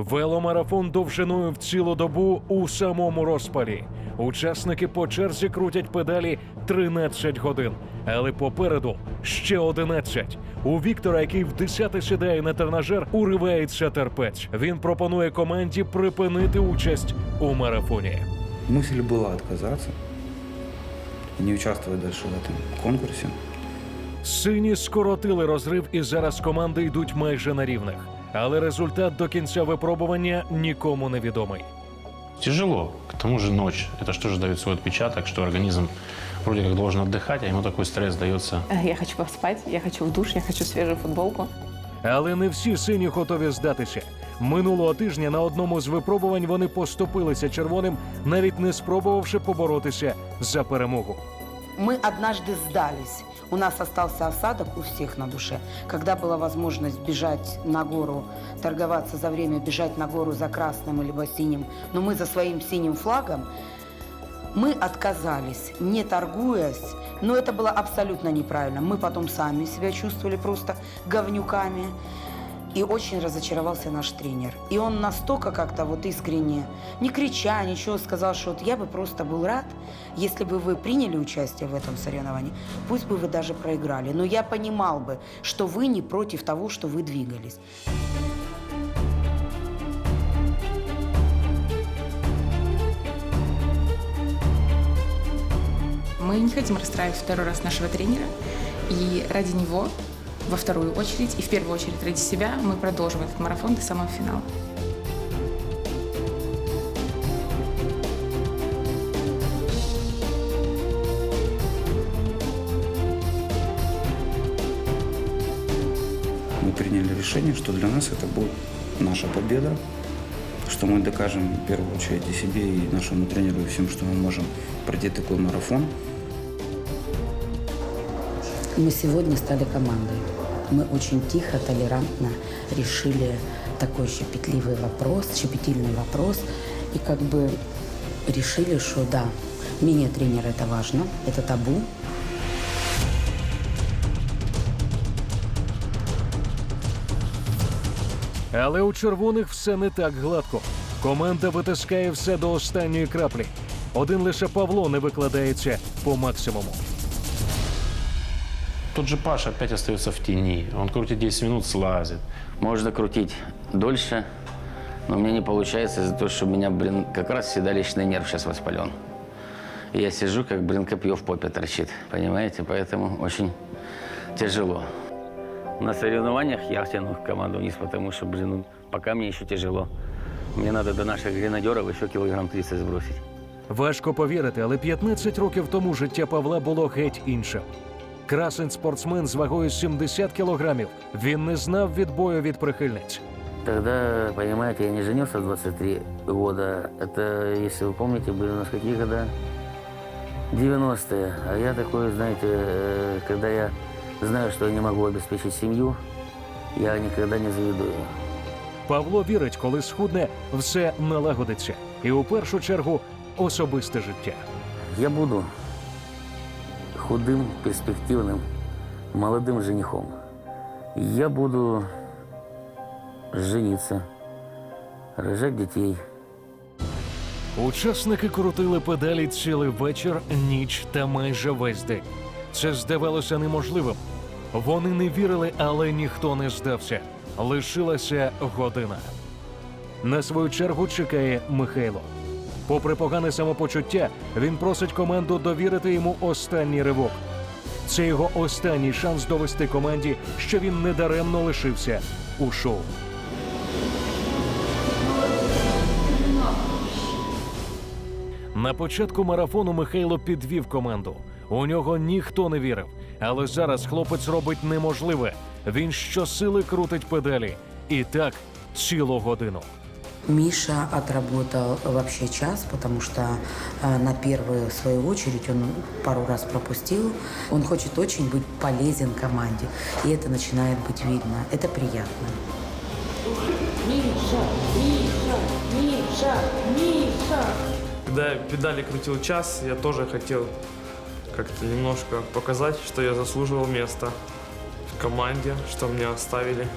Веломарафон довжиною в цілу добу у самому розпалі. Учасники по черзі крутять педалі 13 годин, але попереду ще 11. У Віктора, який в десяте сідає на тренажер, уривається терпець. Він пропонує команді припинити участь у марафоні. Мысль была отказаться и не участвовать дальше в этом конкурсе. Сині скоротили розрив, і зараз команди йдуть майже на рівних. Але результат до кінця випробування нікому не відомий. Тяжело. К тому же ночь. Это что же дает свой отпечаток, что организм вроде как должен отдыхать, а ему такой стресс дается. Э, Я хочу поспать, я хочу в душ, я хочу свежую футболку. Але не всі сині готові здатися. Минулого тижня на одному з випробувань вони поступилися червоним, навіть не спробувавши поборотися за перемогу. Мы однажды сдались. У нас остался осадок у всех на душе. Когда была возможность бежать на гору, торговаться за время, бежать на гору за красным либо синим, но мы за своим синим флагом, мы отказались, не торгуясь, но это было абсолютно неправильно. Мы потом сами себя чувствовали просто говнюками. И очень разочаровался наш тренер. И он настолько как-то вот искренне, не крича, ничего, сказал, что вот я бы просто был рад, если бы вы приняли участие в этом соревновании, пусть бы вы даже проиграли. Но я понимал бы, что вы не против того, что вы двигались. Мы не хотим расстраивать второй раз нашего тренера. И ради него, во вторую очередь, и в первую очередь ради себя, мы продолжим этот марафон до самого финала. Мы приняли решение, что для нас это будет наша победа, что мы докажем в первую очередь и себе, и нашему тренеру, и всем, что мы можем пройти такой марафон. Мы сегодня стали командой. Мы очень тихо, толерантно решили такой щепетливый вопрос, щепетильный вопрос. И как бы решили, что да, мнение тренера это важно, это табу. Але у червоних все не так гладко. Команда витискає все до останньої краплі. Один лише Павло не викладається по максимуму. Тот же Паша опять остается в тени. Он крутит 10 минут, слазит. Можно крутить дольше, но у меня не получается из-за того, что у меня, блин, как раз седалищный нерв сейчас воспален. И я сижу, как, блин, копье в попе торчит, понимаете? Поэтому очень тяжело. На соревнованиях я тяну команду вниз, потому что, блин, ну, пока мне еще тяжело. Мне надо до наших гренадеров еще килограмм 30 сбросить. Важко повірити, але 15 років тому життя Павла було геть іншим Красень спортсмен з вагою 70 кілограмів. Він не знав відбою від прихильниць. Тогда, понимаете, я не женился в 23 года. Это, если вы помните, были у нас какие года? 90-е. А я такой, знаете, э, когда я знаю, что я не могу обеспечить семью, я никогда не завидую. Павло вірить, коли схудне, все налагодиться. І у першу чергу особисте життя. Я буду худым, перспективным, молодым женихом. Я буду жениться, рожать детей. Учасники крутили педалі цілий вечір, ніч та майже весь день. Це здавалося неможливим. Вони не вірили, але ніхто не здався. Лишилася година. На свою чергу чекає Михайло. Попри погане самопочуття, він просить команду довірити йому останній ривок. Це його останній шанс довести команді, що він недаремно лишився у шоу. На початку марафону Михайло підвів команду. У нього ніхто не вірив. Але зараз хлопець робить неможливе. Він щосили крутить педалі. І так цілу годину. Миша отработал вообще час, потому что э, на первую свою очередь он пару раз пропустил. Он хочет очень быть полезен команде, и это начинает быть видно. Это приятно. Когда я педали крутил час, я тоже хотел как-то немножко показать, что я заслуживал места в команде, что мне оставили.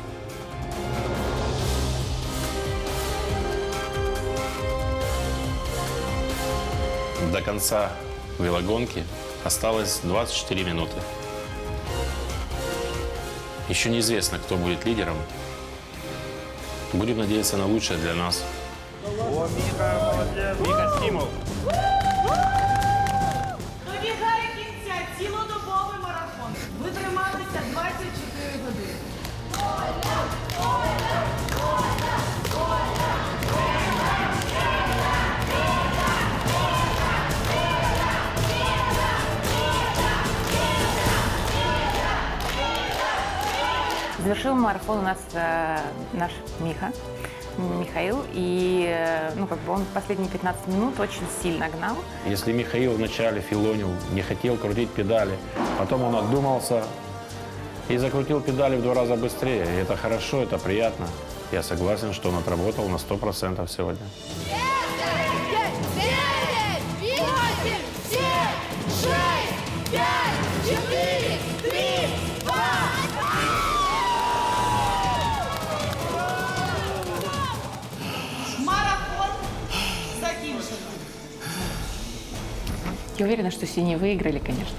до конца велогонки осталось 24 минуты. Еще неизвестно, кто будет лидером. Будем надеяться на лучшее для нас. Добігає кінця цілодобовий марафон. Витриматися 24 години. Завершил марафон у нас э, наш Миха, Михаил. И э, ну, как бы он последние 15 минут очень сильно гнал. Если Михаил вначале филонил, не хотел крутить педали, потом он отдумался и закрутил педали в два раза быстрее. И это хорошо, это приятно. Я согласен, что он отработал на 100% сегодня. Я уверена, что синие выиграли, конечно.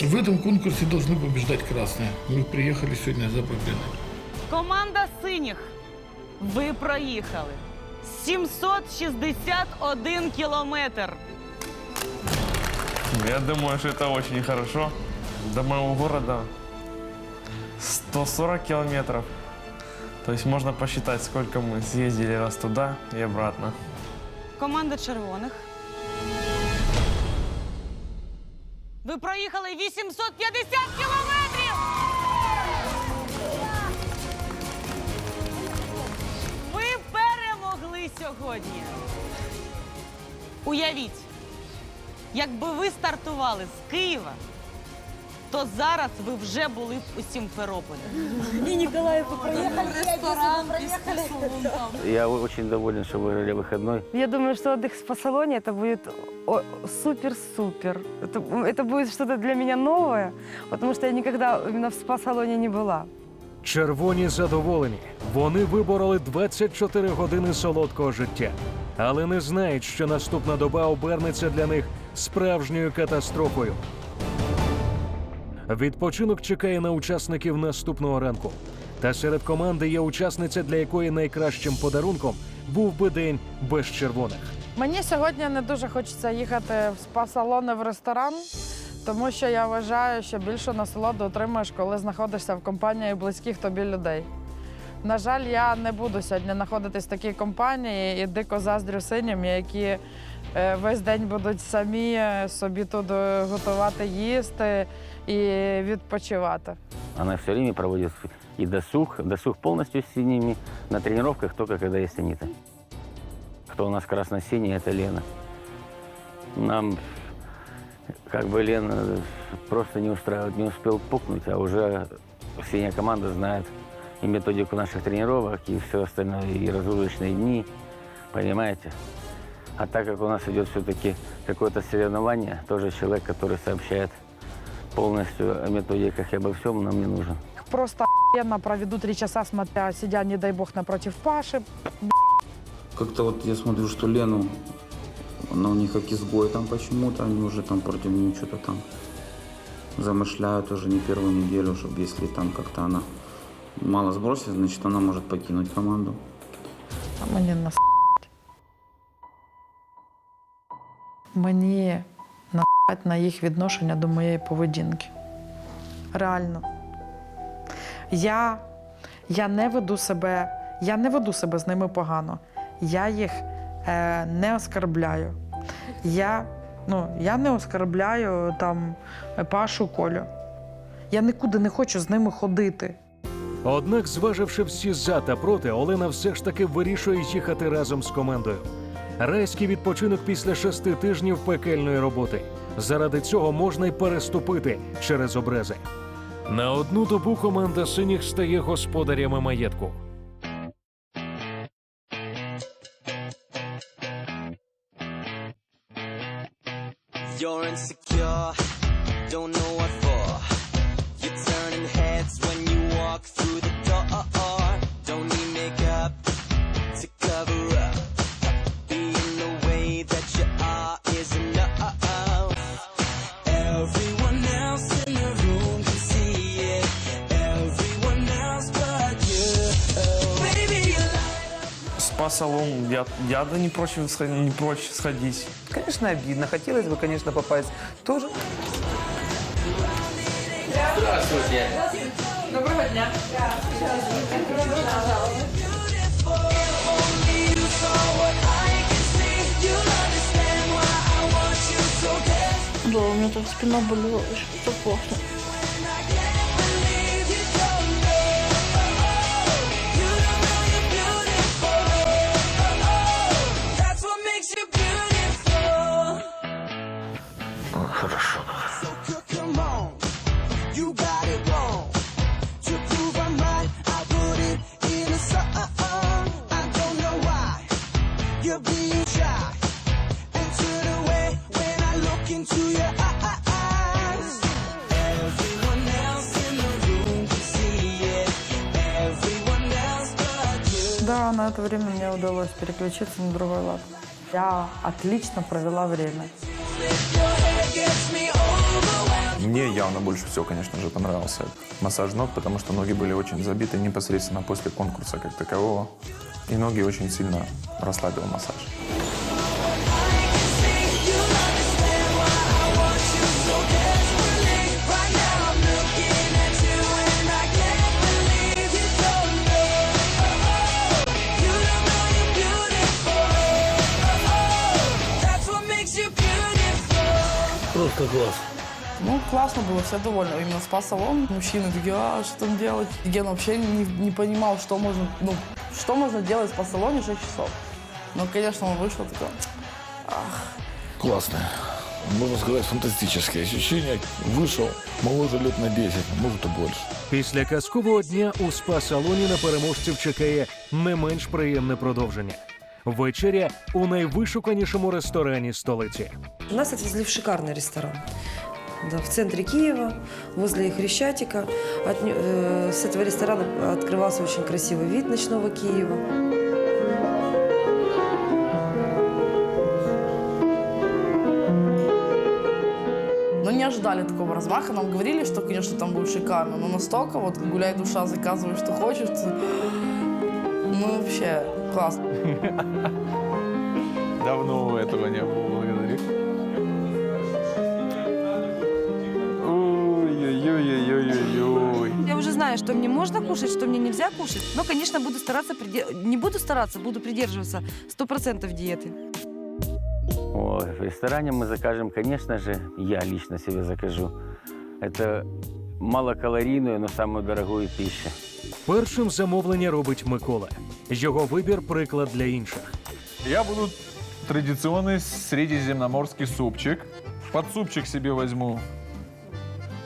В этом конкурсе должны побеждать красные. Мы приехали сегодня за победой. Команда синіх. Ви проїхали. 761 кілометр. Я думаю, что это очень хорошо. До моего города 140 километров. То есть можно посчитать, сколько мы съездили раз туда и обратно. Команда червоних. Ви проїхали 850 кілометрів! Ви перемогли сьогодні. Уявіть, якби ви стартували з Києва, то зараз ви вже були б у Сімферополі. Я очень доволен, что выиграли выходной. Я думаю, что отдых в спа-салоне это будет о- супер-супер. Это, это будет что-то для меня новое, потому что я никогда именно в спа-салоне не была. Червоні задоволені. Вони вибороли 24 години солодкого життя, але не знають, що наступна доба обернеться для них справжньою катастрофою. Відпочинок чекає на учасників наступного ранку. Та серед команди є учасниця, для якої найкращим подарунком був би день без червоних. Мені сьогодні не дуже хочеться їхати в спа-салони в ресторан, тому що я вважаю, що більше насолоду отримуєш, коли знаходишся в компанії близьких тобі людей. На жаль, я не буду сьогодні знаходитись в такій компанії і дико заздрю синім, які е, весь день будуть самі е, собі тут е, готувати їсти і відпочивати. Она все время проводит и досуг, досуг полностью с синими, на тренировках только когда есть Анита. Кто у нас красно-синий, это Лена. Нам как бы Лена просто не устраивает, не успел пукнуть, а уже синяя команда знает и методику наших тренировок, и все остальное, и разгрузочные дни, понимаете? А так как у нас идет все-таки какое-то соревнование, тоже человек, который сообщает полностью о методиках и обо всем, нам не нужен. Просто охуенно проведу три часа, смотря, сидя, не дай бог, напротив Паши, Как-то вот я смотрю, что Лену, она у них как изгой там почему-то, они уже там против нее что-то там замышляют уже не первую неделю, чтобы если там как-то она мало сбросит, значит она может покинуть команду. А мені нас. Мені насать на їх відношення до моєї поведінки. Реально. Я, я не веду себе, я не веду себе з ними погано. Я їх е, не оскарбляю. Я, ну, я не оскарбляю там Пашу Колю. Я нікуди не хочу з ними ходити. Однак, зваживши всі за та проти, Олена все ж таки вирішує їхати разом з командою. Райський відпочинок після шести тижнів пекельної роботи. Заради цього можна й переступити через обрези. На одну добу команда синіх стає господарями маєтку. You're insecure, don't know what for. You're turning heads when you спа-салон, я, я да не прочь, не прочь сходить. Конечно, обидно. Хотелось бы, конечно, попасть тоже. Здравствуйте. Доброго дня. Да, у меня так спина болела, что плохо. Это время мне удалось переключиться на другой лад. Я отлично провела время. Мне явно больше всего, конечно же, понравился массаж ног, потому что ноги были очень забиты непосредственно после конкурса как такового. И ноги очень сильно расслабил массаж. Просто класс. Ну, классно было, все довольны. Именно спа-салон. Мужчины такие, а что там делать? Ген вообще не, не понимал, что можно, ну, что можно делать в спа-салоне 6 часов. Но, конечно, он вышел такой, Классно. Можно сказать, фантастические ощущения. Вышел, моложе лет на 10, а может и больше. Після казкового дня у спа-салоні на переможців чекає не менш приємне продовження. Вечеря у найвишуканішому ресторані столиці. Нас отвезли в шикарный ресторан. Да, в центре Киева, возле Хрещатика. От нё- э, с этого ресторана открывался очень красивый вид ночного Киева. Ну, не ожидали такого размаха. Нам говорили, что, конечно, там будет шикарно. Но настолько вот гуляй душа, заказывай, что хочешь. ты- Ну, вообще, классно. Давно этого не было, благодарю. Ой-ой-ой-ой-ой-ой. Я уже знаю, что мне можно кушать, что мне нельзя кушать. Но, конечно, буду стараться, не буду стараться, буду придерживаться 100% диеты. Ой, в ресторане мы закажем, конечно же, я лично себе закажу. Это малокалорийную, но самую дорогую пищу. Першим замовлення робить Микола. Його вибір приклад для інших. Я буду традиционный средиземноморский супчик. Под супчик себе возьму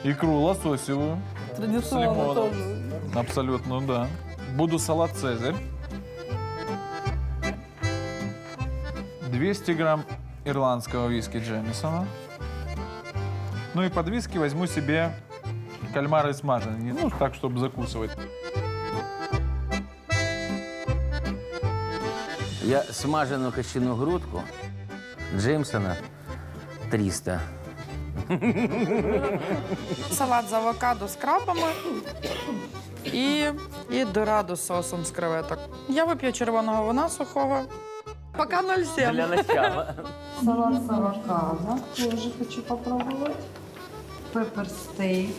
икру лососевую. Традиционно лимоном. тоже. Абсолютно, да. Буду салат «Цезарь». 200 грамм ирландского виски Джемисона. Ну и под виски возьму себе кальмары смаженные. Ну, так, чтобы закусывать. Я смаженую кочаную грудку Джеймсона 300. Салат з авокадо з крабами і, і дорадо з соусом з креветок. Я вип'ю червоного вина сухого. Пока 0,7. Для начала. Салат с авокадо тоже хочу попробовать. Пеппер стейк.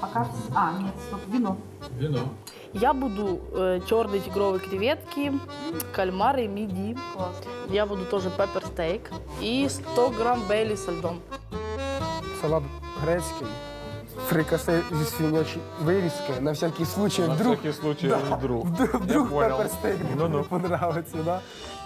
Пока... А, нет, стоп, вино. Вино. Я буду э, черные тигровые креветки, кальмары, миди. Я буду тоже пеппер стейк и 100 грамм бейли со льдом. Салат грецький. Фрикасе зі свинячої вирізки. На всякий случай, На вдруг, всякий случай, Да. вдруг. вдруг, Я вдруг понял. пепперстейк Ну-ну. понравиться, да?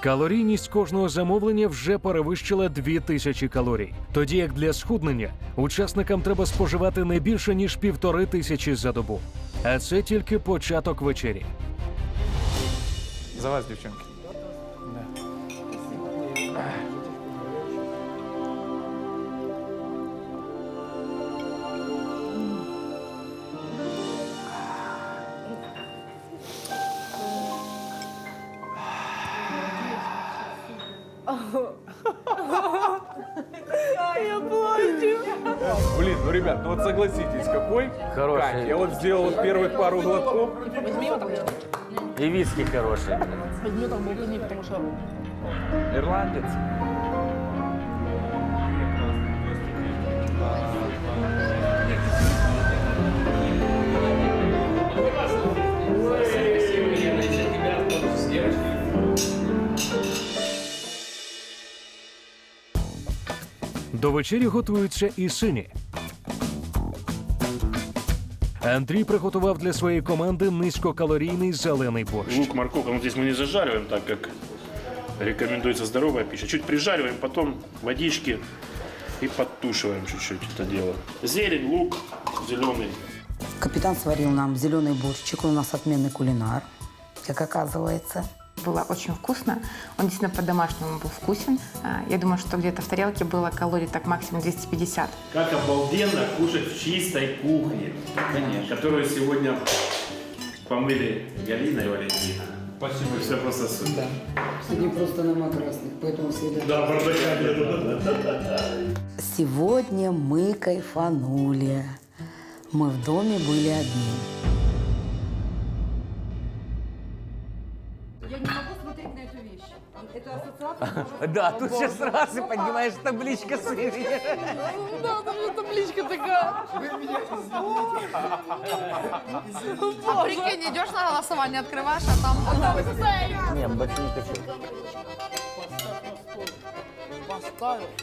Калорійність кожного замовлення вже перевищила 2000 калорій. Тоді як для схуднення учасникам треба споживати не більше ніж півтори тисячі за добу. А це тільки початок вечері. За вас, девчонки. Я Блин, ну, ребят, ну вот согласитесь, какой Хороший. кайф. Я вот сделал вот первых пару глотков. Возьми его там. И виски хорошие. Возьми там потому что... Ирландец. вечері готуються і сині. Андрій приготував для своєї команди низькокалорійний зелений борщ. Лук, морковка, ну здесь мы не зажариваем, так как рекомендуется здоровая пища. Чуть прижариваем, потом водички и подтушиваем чуть-чуть это дело. Зелень, лук зеленый. Капитан сварил нам зеленый борщик, он у нас отменный кулинар, как оказывается. Было очень вкусно. Он действительно по-домашнему был вкусен. А, Я думаю, что где-то в тарелке было калорий так максимум 250. Как обалденно кушать в чистой кухне, которую сегодня помыли Галина и Валентина. Спасибо. Все просто супер. Сегодня просто нема красных, поэтому всегда... Да, бардака нету. Сегодня мы кайфанули. Мы в доме были одни. Это ассоциация... Да, тут сейчас раз и поднимаешь табличка с Да, там же табличка такая. А прикинь, идешь на голосование, открываешь, а там... Нет, больше. Не, больше не хочу.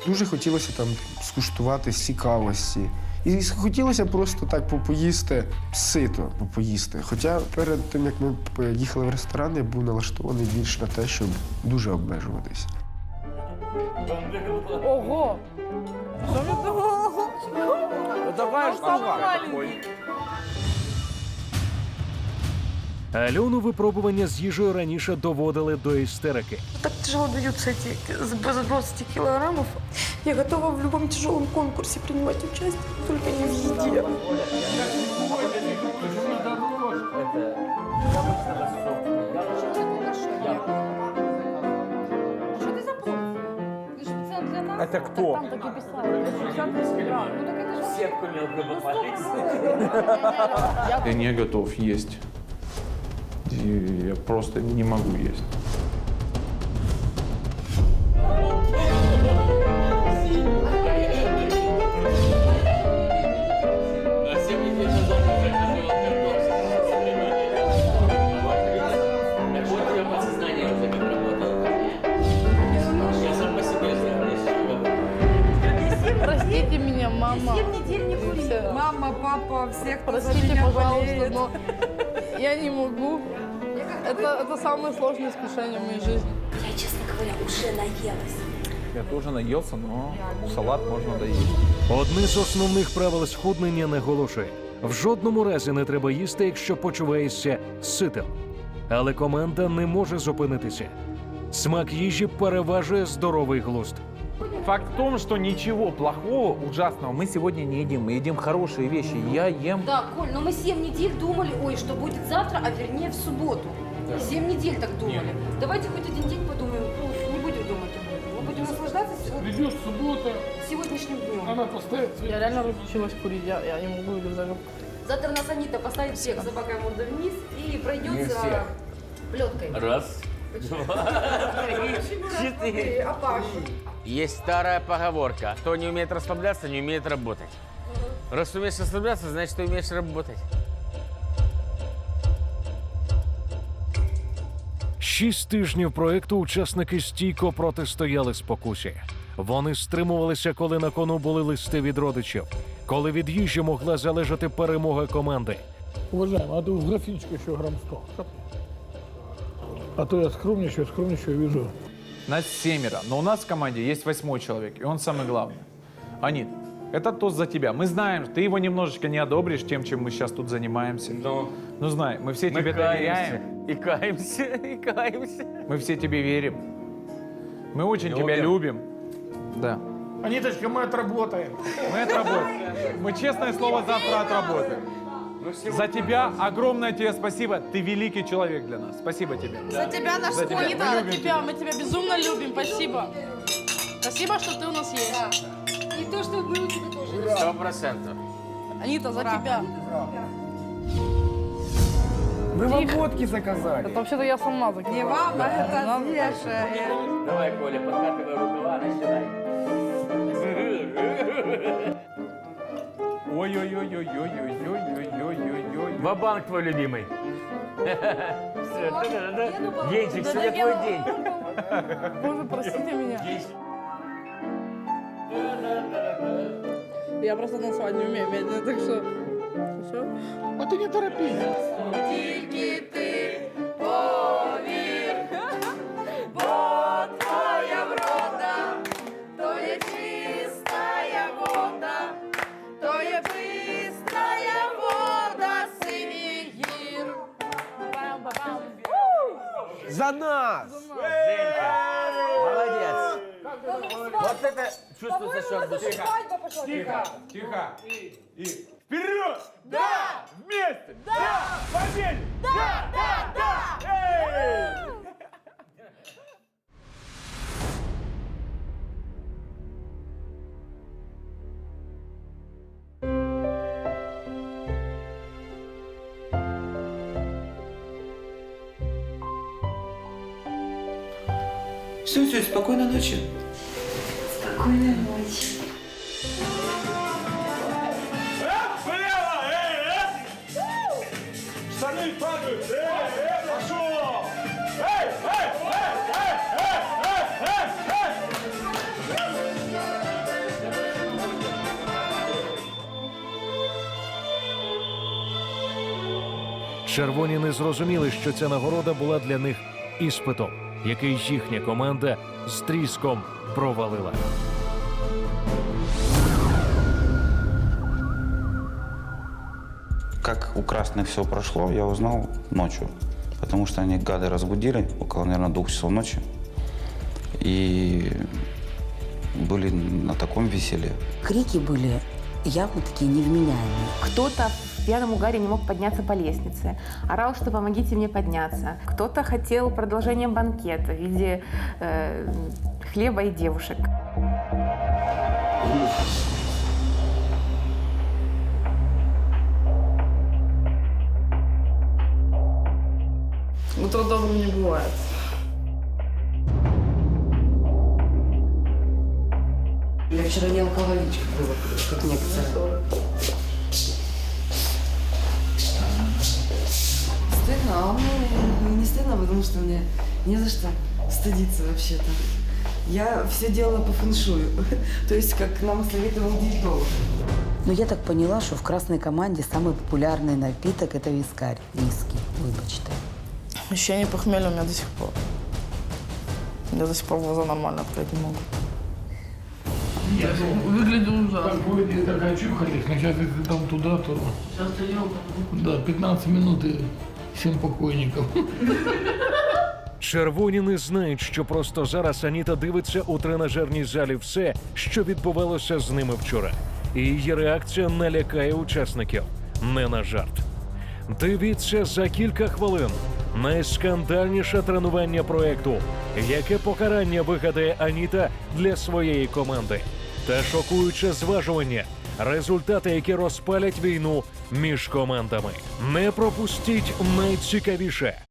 Дуже хотілося там скуштувати цікавості. І хотілося просто так по- поїсти сито, ну, поїсти. Хоча перед тим, як ми п- їхали в ресторан, я був налаштований більш на те, щоб дуже обмежуватися. Ого! Давай, маленький. Альону випробування з їжею раніше доводили до істерики. Так тяжело даются эти сброс этих килограммов. Я готова в любом тяжелом конкурсе принимать участие, только не в еде. Это кто? Сетку мелко Я не готов есть. И Я просто не могу есть. Простите меня, мама. недель не кури. Все. Мама, папа, всех, кто за Простите, меня пожалуйста, болеет. но я не могу. Это, это самое сложное искушение в моей жизни. Я, честно говоря, уже наелась. Я тоже наелся, но салат можно доесть. Одне з основних правил схуднення наголошує: в жодному разі не треба їсти, якщо почуваєшся ситим. Але команда не може зупинитися. Смак їжі переважує здоровий глузд. Факт в том, что ничего плохого, ужасного мы сегодня не едим. Мы едим хорошие вещи. Я ем... Да, Коль, но мы 7 недель думали, ой, что будет завтра, а вернее в субботу. 7 недель так думали. Давайте хоть один день подумаем, ну, не будем думать об этом. Мы будем наслаждаться сегодня- Придет суббота, сегодняшним днем. она поставит. Я реально разучилась курить, я, я не могу ее даже... Завтра нас Анита поставит всех собакой мордой вниз и пройдется всех. плеткой. Раз, четыре. А? Есть старая поговорка. Кто не умеет расслабляться, не умеет работать. Раз умеешь расслабляться, значит, ты умеешь работать. Шість тижнів проекту учасники стійко протистояли спокусі. Вони стримувалися, коли на кону були листи від родичів, коли від їжі могла залежати перемога команди. Уважаемый, а ты в графинчике еще грамм 100. А то я скромничаю, скромничаю, вижу. Нас семеро, но у нас в команде есть восьмой человек, и он самый главный. Анит, это тост за тебя. Мы знаем, ты его немножечко не одобришь тем, чем мы сейчас тут занимаемся. Но Ну знай, мы все мы тебе доверяем. И каемся, и каемся. Мы все тебе верим. Мы очень Любим. тебя любим. Да. Аниточка, мы отработаем. Мы отработаем. Мы, честное слово, завтра отработаем. За тебя огромное тебе спасибо. Ты великий человек для нас. Спасибо тебе. За тебя наш За тебя. Мы за любим тебя, мы тебя безумно любим, спасибо. Спасибо, что ты у нас есть. И то, что мы у тебя тоже. Сто процентов. Анита, за тебя. Вы вам водки заказали. Это вообще-то я сама заказала. Не вам, а это вешает. Давай, Коля, подкатывай рукава, начинай. Ой-ой-ой-ой-ой-ой-ой-ой-ой-ой. Ва-банк твой любимый. Денчик, сегодня твой день. Боже, простите меня. Я просто танцевать не умею, медленно, так что... Хорошо? А ты не торопись. Тільки ти повір, бо твоя врода, то є чистая вода, то є бистрая вода синіх гір. За нас! Молодец. Вот это чувствуется, что от души. Тихо, тихо. И вперед! Да! Вместе! Да! Победе! Да! Да! Да! Эй! Все, все, спокойной ночи. Спокойной ночи. Червоні не зрозуміли, що ця нагорода була для них іспитом, який їхня команда з тріском провалила. Как у красных все прошло, я узнал ночью. Потому что они гады разбудили около, наверное, двух часов ночи. И были на таком веселье. Крики были явно такие невменяемые. Кто-то в пьяном угаре не мог подняться по лестнице, орал, что помогите мне подняться. Кто-то хотел продолжения банкета в виде э, хлеба и девушек. Утро добрым не бывает. Я вчера не алкоголичка была, как некоторые. Стыдно, а мне не стыдно, потому что мне не за что стыдиться вообще-то. Я все делала по фэншую, то есть как нам советовал диетолог. Но я так поняла, что в красной команде самый популярный напиток – это вискарь, виски, выбачьте. Ощущение похмелья у меня до сих пор. Я до сих пор глаза нормально открыть не могу. Выглядел ужасно. Как будет так очухались, но сейчас если там туда, то... Да, 15 минут и 7 покойников. Червоні не знають, що просто зараз Аніта дивиться у тренажерній залі все, що відбувалося з ними вчора. І її реакція не лякає учасників. Не на жарт. Дивіться за кілька хвилин. Найскандальніше тренування проекту, яке покарання вигадає Аніта для своєї команди, та шокуюче зважування, результати, які розпалять війну між командами. Не пропустіть найцікавіше.